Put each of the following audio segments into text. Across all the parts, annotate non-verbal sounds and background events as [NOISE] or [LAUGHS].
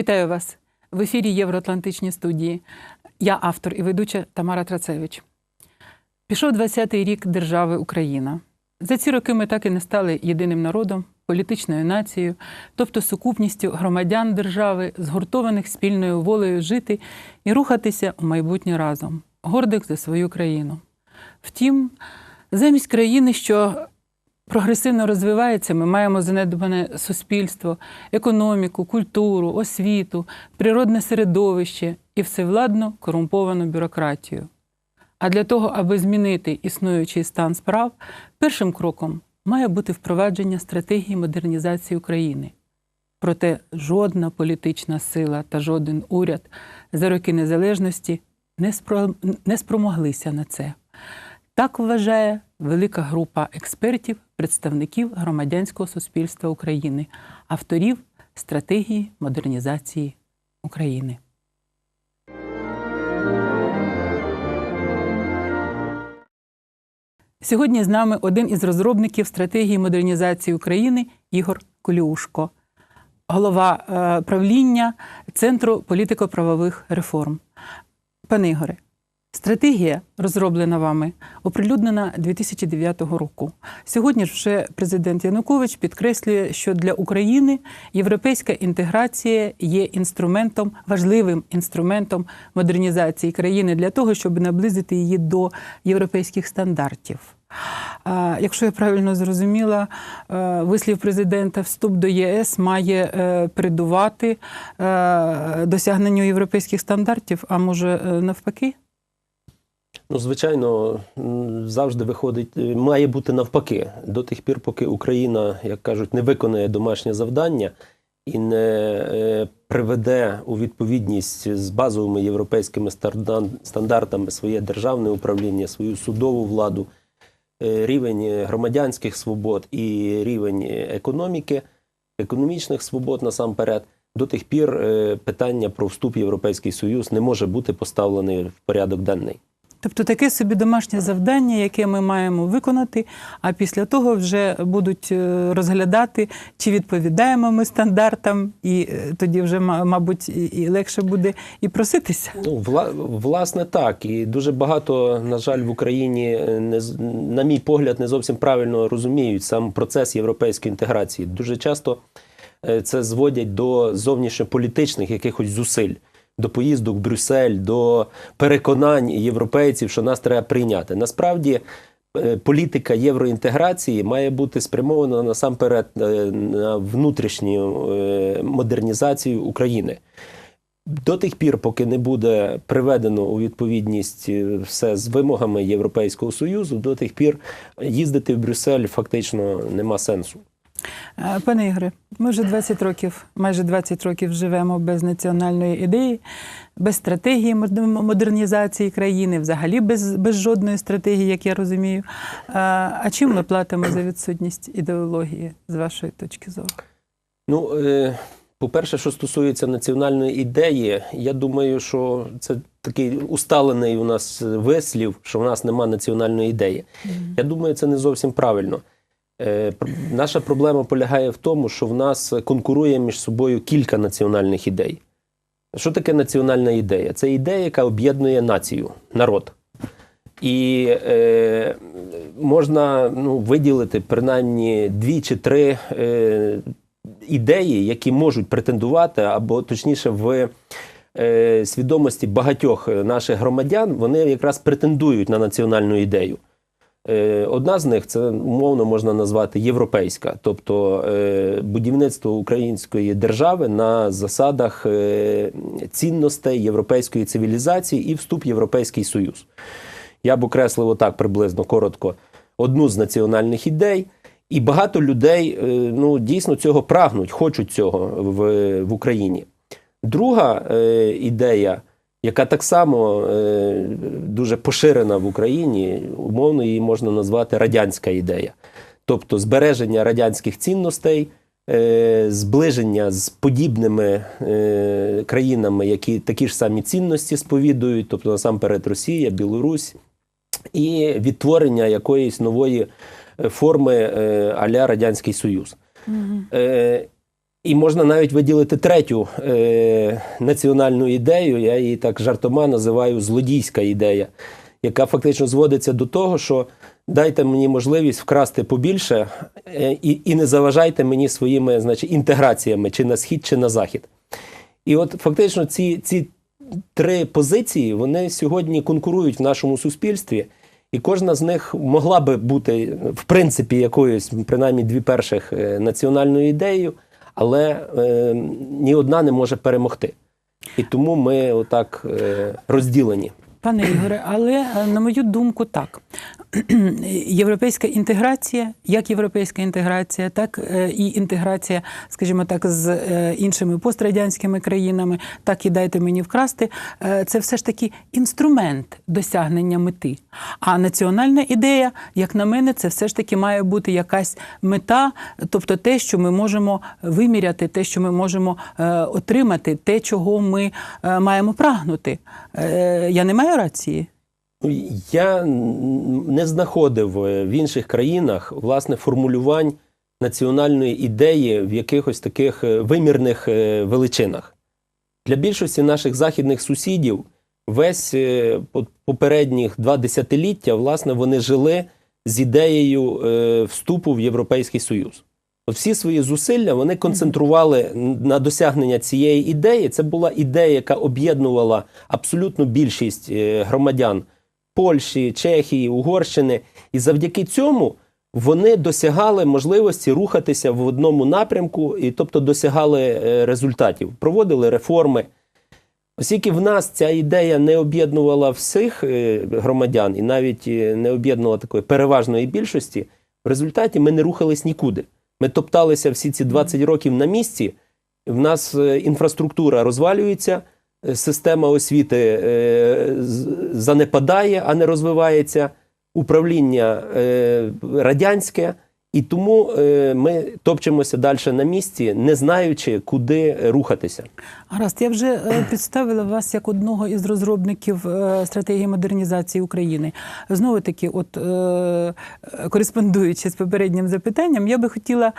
Вітаю вас в ефірі Євроатлантичні студії. Я автор і ведуча Тамара Трацевич. Пішов 20-й рік держави Україна. За ці роки ми так і не стали єдиним народом, політичною нацією, тобто сукупністю громадян держави, згуртованих спільною волею жити і рухатися у майбутнє разом, гордих за свою країну. Втім, замість країни, що прогресивно розвивається, ми маємо занедбане суспільство, економіку, культуру, освіту, природне середовище і всевладну корумповану бюрократію. А для того, аби змінити існуючий стан справ, першим кроком має бути впровадження стратегії модернізації України. Проте жодна політична сила та жоден уряд за роки незалежності не, не спромоглися на це. Так вважає велика група експертів, представників громадянського суспільства України, авторів стратегії модернізації України. Сьогодні з нами один із розробників стратегії модернізації України Ігор Коліушко, голова е, правління Центру політико-правових реформ. Пане Ігоре, стратегія, розроблена вами, оприлюднена 2009 року. Сьогодні ж вже президент Янукович підкреслює, що для України європейська інтеграція є інструментом, важливим інструментом модернізації країни для того, щоб наблизити її до європейських стандартів. Якщо я правильно зрозуміла, е, вислів президента вступ до ЄС має е, передувати е, досягненню європейських стандартів, а може навпаки? Ну, звичайно, завжди виходить, е, має бути навпаки. До тих пір, поки Україна, як кажуть, не виконає домашнє завдання і не е, приведе у відповідність з базовими європейськими стандартами своє державне управління, свою судову владу, е, рівень громадянських свобод і рівень економіки, економічних свобод насамперед. До тих пір питання про вступ в Європейський Союз не може бути поставлене в порядок денний. Тобто таке собі домашнє завдання, яке ми маємо виконати, а після того вже будуть е, розглядати, чи відповідаємо ми стандартам, і е, тоді вже, мабуть, і- легше буде і проситися. Ну, вла, власне, так. І дуже багато, на жаль, в Україні, е, не, на мій погляд, не зовсім правильно розуміють сам процес європейської інтеграції. Дуже часто це зводять до зовнішньополітичних якихось зусиль, до поїздок в Брюссель, до переконань європейців, що нас треба прийняти. Насправді. е, Політика євроінтеграції має бути спрямована насамперед е, на внутрішню е, модернізацію України. До тих пір, поки не буде приведено у відповідність все з вимогами Європейського Союзу, до тих пір їздити в Брюссель фактично нема сенсу. Е, Пане Ігоре, ми вже 20 років, майже 20 років живемо без національної ідеї, без стратегії модернізації країни, взагалі без, без жодної стратегії, як я розумію. Е, А чим ми платимо за відсутність ідеології з вашої точки зору? Ну, е, по-перше, що стосується національної ідеї, я думаю, що це такий усталений у нас вислів, що в нас нема національної ідеї. Я думаю, це не зовсім правильно. Е, Наша проблема полягає в тому, що в нас конкурує між собою кілька національних ідей. Що таке національна ідея? Це ідея, яка об'єднує націю, народ. І е, можна ну, виділити принаймні дві чи три е, ідеї, які можуть претендувати, або точніше, в е, свідомості багатьох наших громадян, вони якраз претендують на національну ідею. Е, Одна з них це умовно можна назвати європейська, тобто е, будівництво української держави на засадах е, цінностей європейської цивілізації і вступ в Європейський Союз. Я б окреслив отак приблизно коротко одну з національних ідей. І багато людей ну, дійсно цього прагнуть, хочуть цього в, в Україні. Друга ідея, яка так само е, дуже поширена в Україні, умовно її можна назвати радянська ідея. Тобто збереження радянських цінностей, е, зближення з подібними е, країнами, які такі ж самі цінності сповідують, тобто насамперед Росія, Білорусь, і відтворення якоїсь нової форми е, а-ля Радянський Союз. Е, І можна навіть виділити третю е, національну ідею. Я її так жартома називаю злодійська ідея, яка фактично зводиться до того, що дайте мені можливість вкрасти побільше е, і, і не заважайте мені своїми значить, інтеграціями чи на схід, чи на захід. І от фактично ці, ці три позиції вони сьогодні конкурують в нашому суспільстві, і кожна з них могла би бути в принципі якоюсь, принаймні дві перших е, національною ідеєю, але е, ні одна не може перемогти. І тому ми отак е, розділені. Пане Ігоре, але е, на мою думку, так. [CLEARS THROAT] Європейська інтеграція, як європейська інтеграція, так е, і інтеграція, скажімо так, з е, іншими пострадянськими країнами, так і дайте мені вкрасти. е, Це все ж таки інструмент досягнення мети. А національна ідея, як на мене, це все ж таки має бути якась мета, тобто те, що ми можемо виміряти, те, що ми можемо отримати, те, чого ми маємо прагнути. Я не маю рації. Я не знаходив е, в інших країнах власне формулювань національної ідеї в якихось таких е, вимірних е, величинах. Для більшості наших західних сусідів весь попередніх два десятиліття, власне, вони жили з ідеєю вступу в Європейський Союз. Всі свої зусилля вони концентрували на досягнення цієї ідеї. Це була ідея, яка об'єднувала абсолютну більшість громадян Польщі, Чехії, Угорщини. І завдяки цьому вони досягали можливості рухатися в одному напрямку, і тобто досягали е, результатів, проводили реформи. Оскільки в нас ця ідея не об'єднувала всіх е, громадян і навіть е, не об'єднувала такої переважної більшості, в результаті ми не рухались нікуди. Ми топталися всі ці 20 років на місці. В нас інфраструктура розвалюється, система освіти е, занепадає, а не розвивається, управління е, радянське. І тому е, ми топчемося далі на місці, не знаючи, куди рухатися. Гаразд, я вже е, представила вас як одного із розробників е, стратегії модернізації України. Знову таки, от кореспондуючи з попереднім запитанням, я би хотіла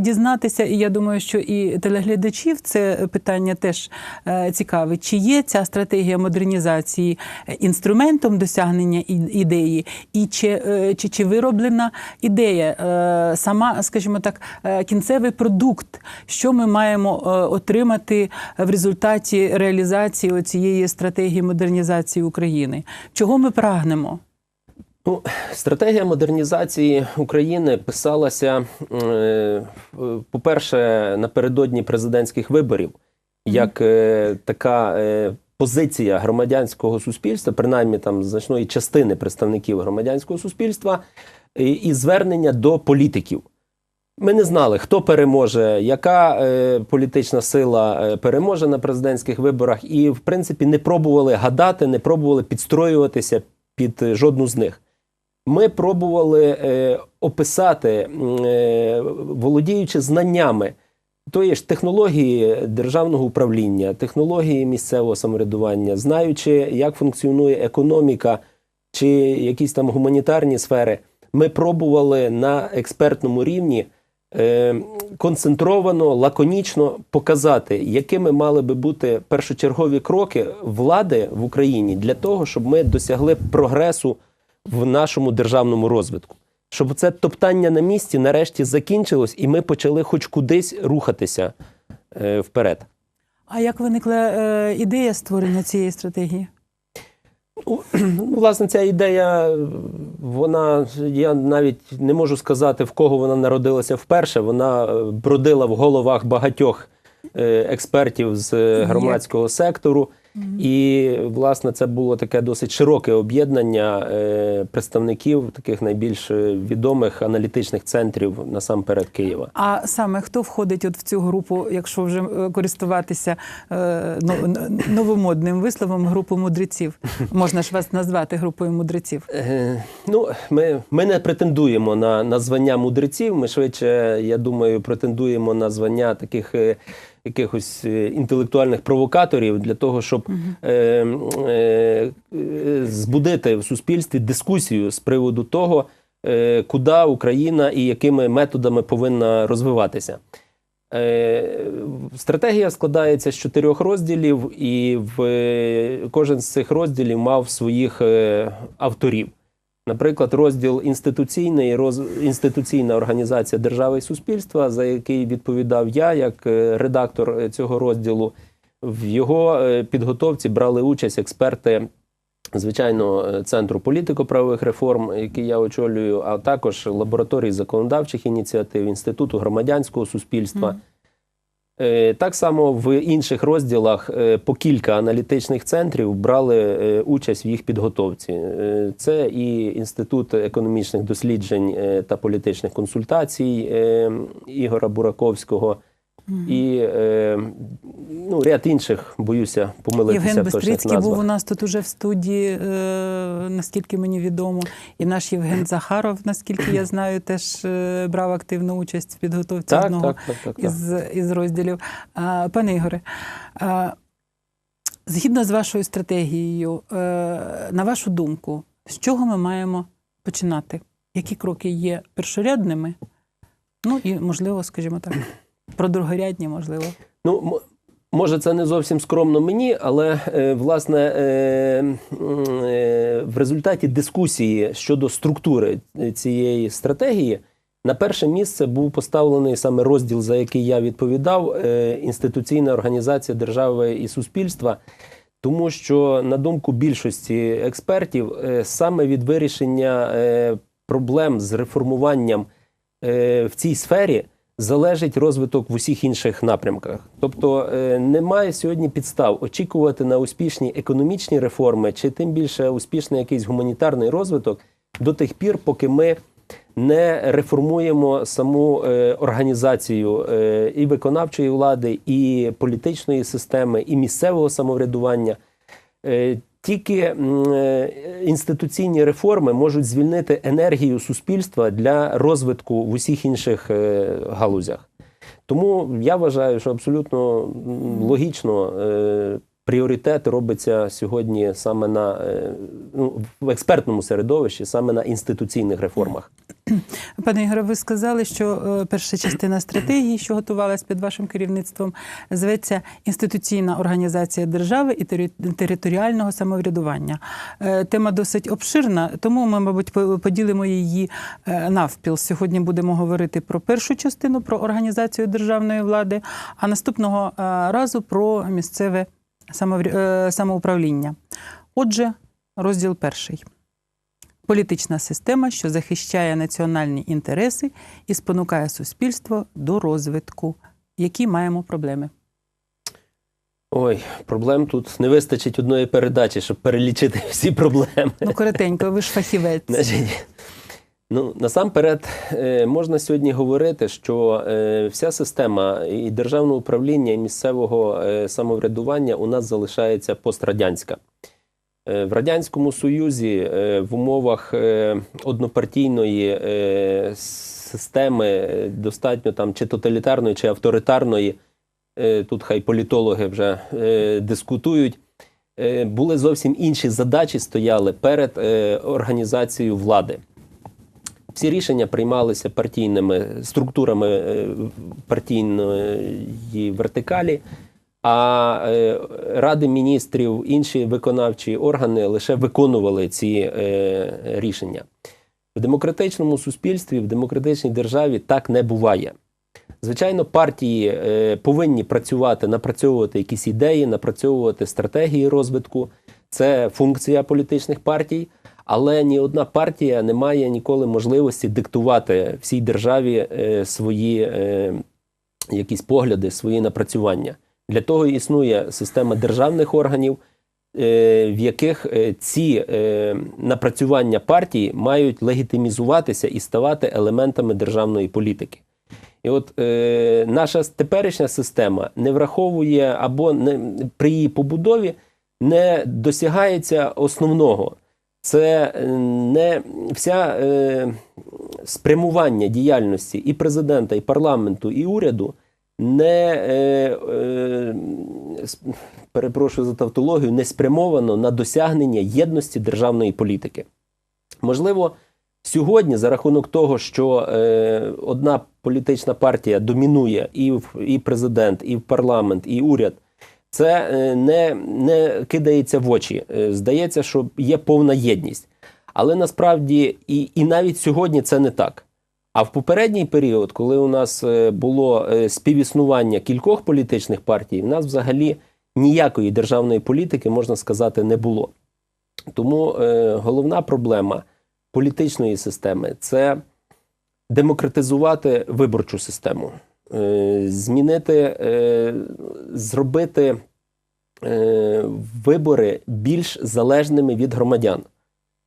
дізнатися, і я думаю, що і телеглядачів це питання теж е, цікавить. Чи є ця стратегія модернізації інструментом досягнення ідеї, і чи, чи, чи вироблена ідея, сама, скажімо так, е, кінцевий продукт, що ми маємо е, отримати в результаті реалізації цієї стратегії модернізації України? Чого ми прагнемо? Ну, стратегія модернізації України писалася, е, по-перше, напередодні президентських виборів, як е, така е, позиція громадянського суспільства, принаймні там значної частини представників громадянського суспільства, і, звернення до політиків. Ми не знали, хто переможе, яка е, політична сила е, переможе на президентських виборах, і, в принципі, не пробували гадати, не пробували підстроюватися під жодну з них. Ми пробували е, описати, е, володіючи знаннями тої ж технології державного управління, технології місцевого самоврядування, знаючи, як функціонує економіка чи якісь там гуманітарні сфери, ми пробували на експертному рівні е, концентровано, лаконічно показати, якими мали би бути першочергові кроки влади в Україні для того, щоб ми досягли прогресу в нашому державному розвитку. Щоб це топтання на місці нарешті закінчилось, і ми почали хоч кудись рухатися е, вперед. А як виникла е, ідея створення цієї стратегії? [CLEARS THROAT] Ну, власне, ця ідея, вона я навіть не можу сказати, в кого вона народилася вперше. Вона е, бродила в головах багатьох е, експертів з е, громадського сектору. І, власне, це було таке досить широке об'єднання е, представників таких найбільш відомих аналітичних центрів насамперед Києва. А саме хто входить от в цю групу, якщо вже е, користуватися е, ну, новомодним висловом, групу мудреців? Можна ж вас назвати групою мудреців? Ну, ми, ми не претендуємо на, на звання мудреців. Ми швидше, я думаю, претендуємо на звання таких якихось е, інтелектуальних провокаторів для того, щоб е, е, збудити в суспільстві дискусію з приводу того, е, куди Україна і якими методами повинна розвиватися. Е, Стратегія складається з чотирьох розділів, і в кожен з цих розділів мав своїх е, авторів. Наприклад, розділ інституційний, роз, інституційна організація держави і суспільства, за який відповідав я як е, редактор е, цього розділу. В його е, підготовці брали участь експерти, звичайно, Центру політико-правових реформ, який я очолюю, а також лабораторії законодавчих ініціатив, Інституту громадянського суспільства. Мгм. Е, Так само в інших розділах е, по кілька аналітичних центрів брали е, участь в їх підготовці. Е, Це і Інститут економічних досліджень е, та політичних консультацій е, Ігора Бураковського. І е, ну, ряд інших, боюся, помилитися Євген Бестрицький був у нас тут уже в студії, е, наскільки мені відомо. І наш Євген [LAUGHS] Захаров, наскільки я знаю, теж е, брав активну участь в підготовці Так, одного так, так, так, так. із, із розділів. А, пане Ігоре, а, згідно з вашою стратегією, е, на вашу думку, з чого ми маємо починати? Які кроки є першорядними? Ну і, можливо, скажімо так, про другорядні, можливо. Ну, може, це не зовсім скромно мені, але е, власне е, е, в результаті дискусії щодо структури цієї стратегії на перше місце був поставлений саме розділ, за який я відповідав, інституційна організація держави і суспільства. Тому що, на думку більшості експертів, саме від вирішення проблем з реформуванням в цій сфері залежить розвиток в усіх інших напрямках. Тобто е, немає сьогодні підстав очікувати на успішні економічні реформи, чи тим більше успішний якийсь гуманітарний розвиток до тих пір, поки ми не реформуємо саму е, організацію е, і виконавчої влади, і політичної системи, і місцевого самоврядування. Тільки е, інституційні реформи можуть звільнити енергію суспільства для розвитку в усіх інших е, галузях. Тому я вважаю, що абсолютно логічно е, пріоритет робиться сьогодні саме на е, ну, в експертному середовищі, саме на інституційних реформах. Пане Ігоре, ви сказали, що е, перша частина стратегії, що готувалась під вашим керівництвом, зветься інституційна організація держави і територіального самоврядування. Е, Тема досить обширна, тому ми, мабуть, по- поділимо її навпіл. Сьогодні будемо говорити про першу частину про організацію державної влади, а наступного разу про місцеве самоуправління. Отже, розділ перший. Політична система, що захищає національні інтереси і спонукає суспільство до розвитку. Які маємо проблеми? Ой, проблем тут не вистачить одної передачі, щоб перелічити всі проблеми. Ну, коротенько, ви ж фахівець. Значить, ну, насамперед, е, можна сьогодні говорити, що е, вся система і державного управління, і місцевого е, самоврядування у нас залишається пострадянська. В Радянському Союзі в умовах однопартійної системи достатньо там чи тоталітарної, чи авторитарної, тут хай політологи вже дискутують, були зовсім інші задачі стояли перед організацією влади. Всі рішення приймалися партійними структурами е, партійної вертикалі, а е, ради міністрів, інші виконавчі органи лише виконували ці е, рішення. В демократичному суспільстві, в демократичній державі так не буває. Звичайно, партії повинні працювати, напрацьовувати якісь ідеї, напрацьовувати стратегії розвитку. Це функція політичних партій, але ні одна партія не має ніколи можливості диктувати всій державі е, свої е, якісь погляди, свої напрацювання. Для того існує система державних органів, е, в яких ці напрацювання партії мають легітимізуватися і ставати елементами державної політики. І от е, наша теперішня система не враховує або не, при її побудові не досягається основного. Це е, не вся е, спрямування діяльності і президента, і парламенту, і уряду не е, е, перепрошую за тавтологію, не спрямовано на досягнення єдності державної політики. Можливо, Сьогодні, за рахунок того, що е, одна політична партія домінує і, в- і президент, і в парламент, і уряд, це е, не, не кидається в очі. Е, Здається, що є повна єдність. Але насправді і, і навіть сьогодні це не так. А в попередній період, коли у нас е, було співіснування кількох політичних партій, в нас взагалі ніякої державної політики, можна сказати, не було. Тому е, головна проблема політичної системи це демократизувати виборчу систему, змінити, е, зробити е, вибори більш залежними від громадян.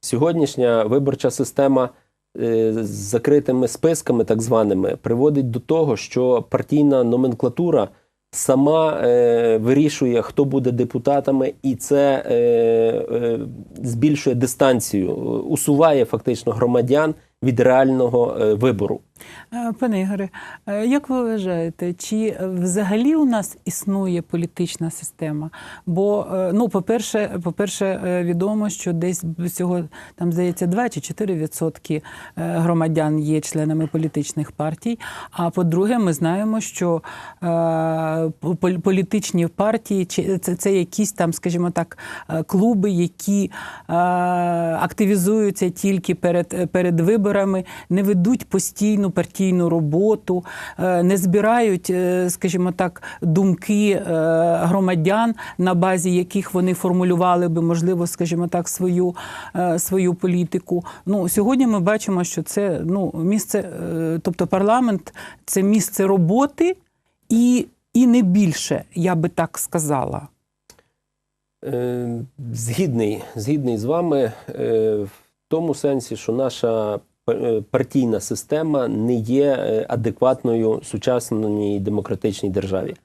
Сьогоднішня виборча система е, з закритими списками, так званими, приводить до того, що партійна номенклатура сама е, вирішує, хто буде депутатами, і це е, е, збільшує дистанцію, усуває фактично громадян від реального е, вибору. Е, Пане Ігоре, е, як ви вважаєте, чи взагалі у нас існує політична система? Бо, е, ну, по-перше, по-перше, відомо, що десь всього там здається 2 чи 4 відсотки громадян є членами політичних партій. А по-друге, ми знаємо, що політичні партії це, це якісь там, скажімо так, клуби, які активізуються тільки перед, перед виборами, не ведуть постійну партійну роботу, е, не збирають, е, скажімо так, думки е, громадян, на базі яких вони формулювали би, можливо, скажімо так, свою, свою політику. Ну, сьогодні ми бачимо, що це ну, місце, тобто парламент це місце роботи і, і не більше, я би так сказала. Згідний, згідний з вами в тому сенсі, що наша партійна система не є е, адекватною сучасній демократичній державі.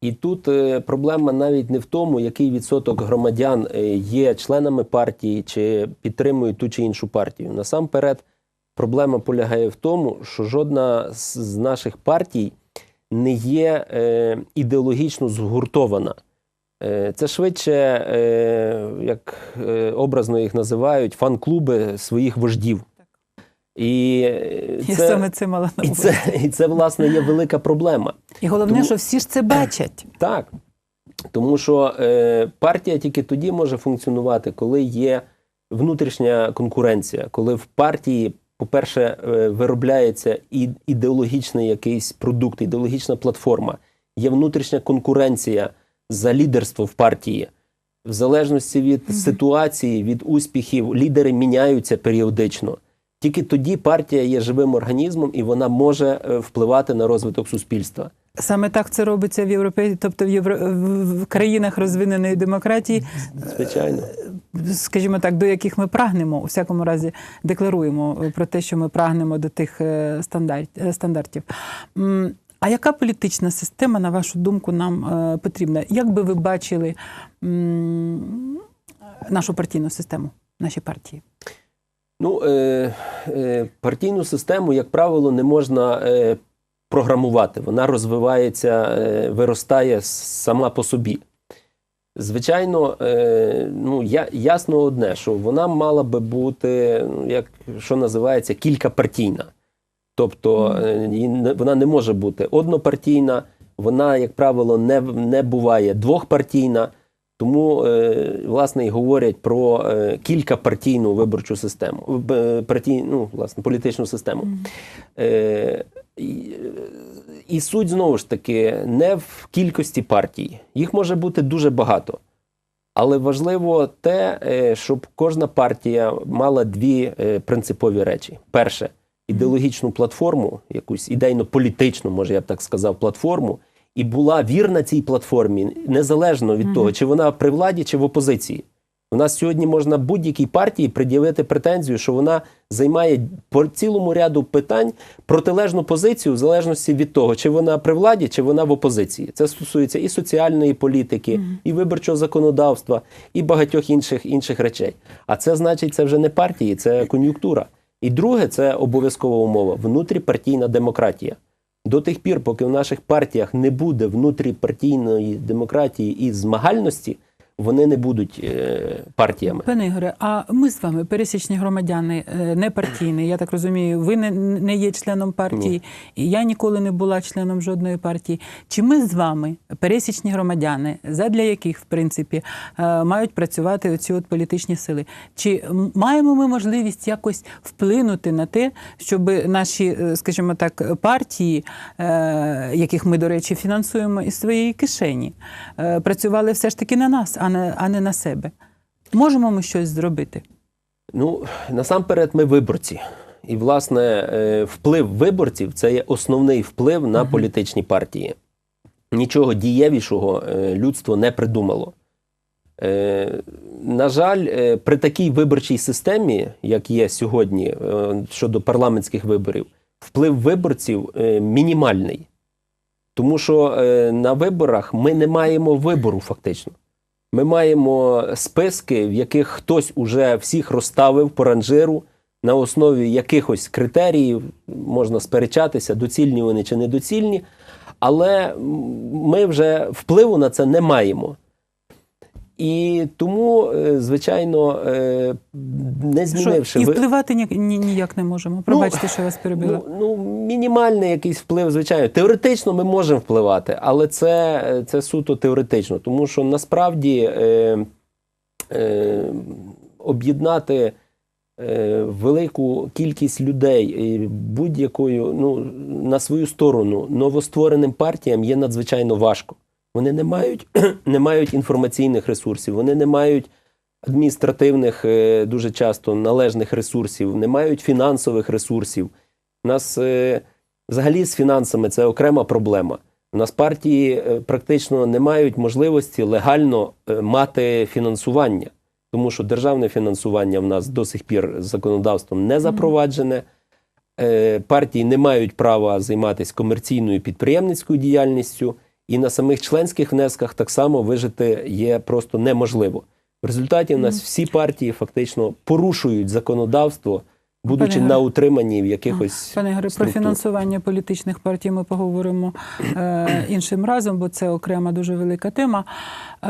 І тут е, проблема навіть не в тому, який відсоток громадян е, є членами партії чи підтримують ту чи іншу партію. Насамперед, проблема полягає в тому, що жодна з наших партій не є е, ідеологічно згуртована. Е, Це швидше, е, як е, образно їх називають, фан-клуби своїх вождів. І е, Я це, саме це мала на і, це, і це, власне, є велика проблема. І головне, Тому- що всі ж це бачать. [CLEARS THROAT] Так. Тому що е, партія тільки тоді може функціонувати, коли є внутрішня конкуренція, коли в партії, по-перше, е, виробляється і ідеологічний якийсь продукт, ідеологічна платформа, є внутрішня конкуренція за лідерство в партії. В залежності від ситуації, від успіхів, лідери міняються періодично. Тільки тоді партія є живим організмом і вона може е, впливати на розвиток суспільства. Саме так це робиться в Європі, тобто в, Євро... в країнах розвиненої демократії, Звичайно. скажімо так, до яких ми прагнемо, у всякому разі декларуємо е, про те, що ми прагнемо до тих е, стандарт... е, стандартів. А яка політична система, на вашу думку, нам е, потрібна? Як би ви бачили нашу партійну систему, наші партії? Ну, е, е, партійну систему, як правило, не можна е, програмувати. Вона розвивається, е, виростає сама по собі. Звичайно, е, ну, я, ясно одне, що вона мала би бути, ну, як що називається, кількапартійна. Тобто е, вона не може бути однопартійна, вона, як правило, не, не буває двохпартійна. Тому, е, власне, і говорять про е, кількапартійну виборчу систему, б- партій, ну, власне, політичну систему. Е, і, суть знову ж таки не в кількості партій. Їх може бути дуже багато. Але важливо те, е, щоб кожна партія мала дві е, принципові речі: перше ідеологічну платформу, якусь ідейно-політичну, може я б так сказав, платформу, і була вірна цій платформі, незалежно від того, чи вона при владі, чи в опозиції. У нас сьогодні можна будь-якій партії пред'явити претензію, що вона займає по цілому ряду питань протилежну позицію в залежності від того, чи вона при владі, чи вона в опозиції. Це стосується і соціальної політики, і виборчого законодавства, і багатьох інших інших речей. А це значить, це вже не партії, це кон'юнктура. І друге, це обов'язкова умова внутріпартійна демократія. До тих пір, поки в наших партіях не буде внутріпартійної демократії і змагальності, вони не будуть е, партіями. Пане Ігоре, а ми з вами, пересічні громадяни, е, не партійні, я так розумію, ви не, не є членом партії, і я ніколи не була членом жодної партії. Чи ми з вами, пересічні громадяни, задля яких, в принципі, е, мають працювати оці от політичні сили? Чи маємо ми можливість якось вплинути на те, щоб наші, скажімо так, партії, яких ми, до речі, фінансуємо із своєї кишені, працювали все ж таки на нас, а не, а не на себе? Можемо ми щось зробити? Ну, насамперед, ми виборці. І, власне, е, вплив виборців це є основний вплив на політичні партії. Нічого дієвішого е, людство не придумало. Е, На жаль, при такій виборчій системі, як є сьогодні щодо парламентських виборів, вплив виборців мінімальний. Тому що на виборах ми не маємо вибору фактично. Ми маємо списки, в яких хтось уже всіх розставив по ранжиру на основі якихось критеріїв, можна сперечатися, доцільні вони чи недоцільні, але ми вже впливу на це не маємо. І тому, е, звичайно, е, не змінивши Що, і впливати ні, ні, ніяк не можемо. Пробачте, що я вас перебила. Ну, ну, мінімальний якийсь вплив, звичайно. Теоретично ми можемо впливати, але це, це суто теоретично. Тому що насправді е, е, об'єднати е, велику кількість людей е, будь-якою ну, на свою сторону новоствореним партіям є надзвичайно важко. Вони не мають, [CLEARS THROAT] не мають інформаційних ресурсів, вони не мають адміністративних е, дуже часто належних ресурсів, не мають фінансових ресурсів. У нас е, взагалі з фінансами це окрема проблема. У нас партії е, практично не мають можливості легально мати фінансування, тому що державне фінансування в нас до сих пір законодавством не запроваджене. Партії не мають права займатися комерційною підприємницькою діяльністю, і на самих членських внесках так само вижити є просто неможливо. В результаті у нас всі партії фактично порушують законодавство, будучи Пане на утриманні в якихось Пане Ігоре, про фінансування політичних партій ми поговоримо е, іншим разом, бо це окрема дуже велика тема. Е,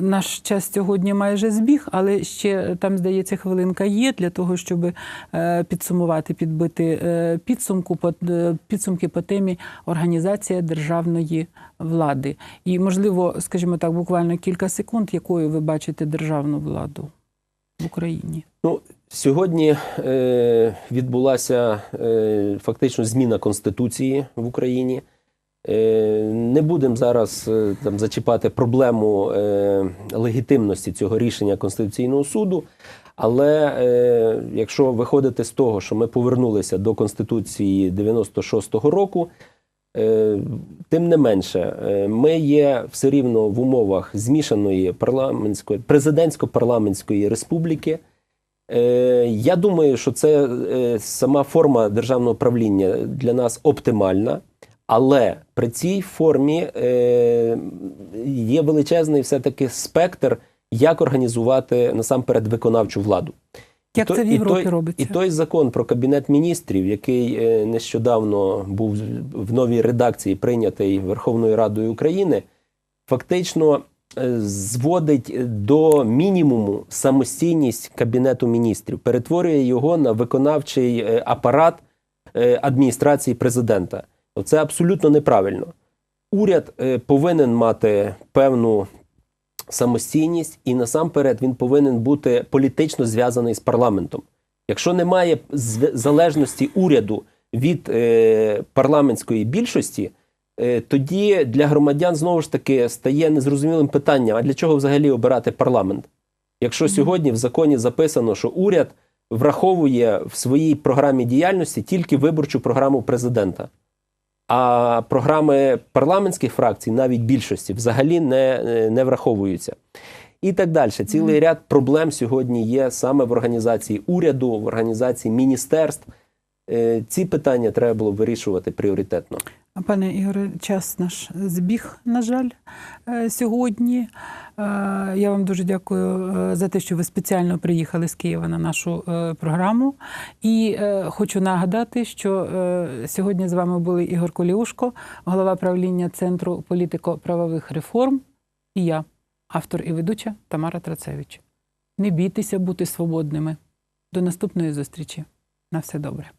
наш час сьогодні майже збіг, але ще там, здається, хвилинка є для того, щоб е, підсумувати, підбити е, підсумку по е, підсумки по темі організація державної влади. І, можливо, скажімо так, буквально кілька секунд, якою ви бачите державну владу в Україні. Ну, сьогодні е, відбулася е, фактично зміна Конституції в Україні. Е, не будемо зараз е, там, зачіпати проблему е, легітимності цього рішення Конституційного суду. Але е, якщо виходити з того, що ми повернулися до Конституції 96-го року, е, тим не менше, е, ми є все рівно в умовах змішаної парламентської президентсько-парламентської республіки. Е, Я думаю, що це е, сама форма державного правління для нас оптимальна, але при цій формі е, є величезний все-таки спектр, як організувати насамперед виконавчу владу. Як це в і Європі той, робиться? І той закон про кабінет міністрів, який нещодавно був в новій редакції прийнятий Верховною Радою України, фактично зводить до мінімуму самостійність кабінету міністрів, перетворює його на виконавчий е, апарат е, адміністрації президента. Це абсолютно неправильно. Уряд е, повинен мати певну самостійність, і насамперед він повинен бути політично зв'язаний з парламентом. Якщо немає залежності уряду від е, парламентської більшості, е, тоді для громадян знову ж таки стає незрозумілим питанням: а для чого взагалі обирати парламент? Якщо сьогодні в законі записано, що уряд враховує в своїй програмі діяльності тільки виборчу програму президента. А програми парламентських фракцій, навіть більшості, взагалі не, не враховуються. І так далі. Цілий ряд проблем сьогодні є саме в організації уряду, в організації міністерств. Е, Ці питання треба було вирішувати пріоритетно. Пане Ігоре, час наш збіг, на жаль, е, сьогодні. Е, Я вам дуже дякую е, за те, що ви спеціально приїхали з Києва на нашу програму. І хочу нагадати, що сьогодні з вами були Ігор Коліушко, голова правління Центру політико-правових реформ, і я, автор і ведуча Тамара Трацевич. Не бійтеся бути свободними. До наступної зустрічі. На все добре.